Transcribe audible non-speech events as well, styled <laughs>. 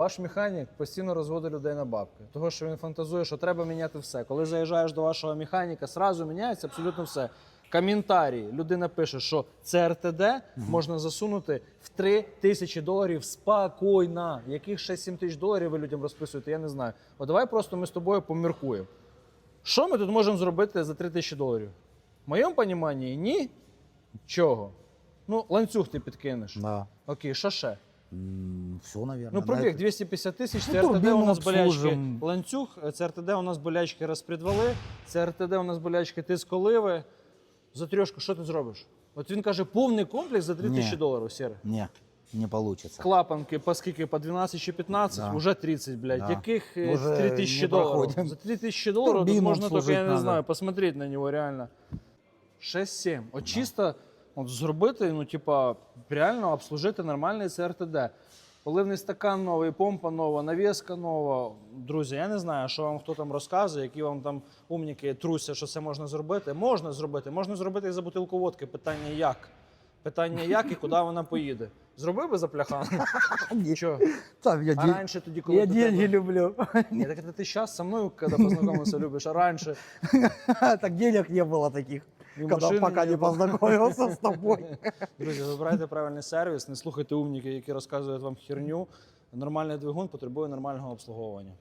Ваш механік постійно розводить людей на бабки, того що він фантазує, що треба міняти все. Коли заїжджаєш до вашого механіка, сразу міняється абсолютно все. Коментарі. Людина пише, що це РТД можна засунути в 3 тисячі доларів спокійно. Яких ще 7 тисяч доларів ви людям розписуєте, я не знаю. От давай просто ми з тобою поміркуємо. Що ми тут можемо зробити за 3 тисячі доларів? В моєму розумінні ні. Чого? Ну, ланцюг ти підкинеш. Да. Окей, що ще? Все, наверное. Ну, пробіг 250 тисяч, це Ну, РТД у нас болячки ланцюг, це РТД у нас болячки розпредвали, це РТД у нас болячки тиск оливи. За трьошку що ти зробиш? От він каже, повний комплекс за 3 тисячі доларів, сіре. Не, не получится. Клапанки по скільки? По 12 чи 15, Да. уже 30, блядь. Да. Яких е, Уже 3 тисячі доларів? За 3 тысячи долларов тут можно только, я не надо. знаю, посмотреть на него реально. 6-7. От чисто от зробити, ну, типа, реально обслужити нормальний ЦРТД. Поливний стакан новий, помпа нова, навіска нова. Друзі, я не знаю, що вам хто там розказує, які вам там умніки трусять, що це можна зробити. Можна зробити, можна зробити і за бутилку водки. Питання як? Питання як і куди вона поїде. Зробив би за пляхан? Що? <laughs> Там я, А раніше тоді, коли я деньги тебе- люблю. Ні, так ти зараз со мною, коли познайомився, <laughs> любиш, а раніше так денег не было таких, когда пока не познакомился с тобой. <laughs> Друзі, вибирайте правильний сервіс, не слухайте умників, які розказують вам херню. Нормальний двигун потребує нормального обслуговування.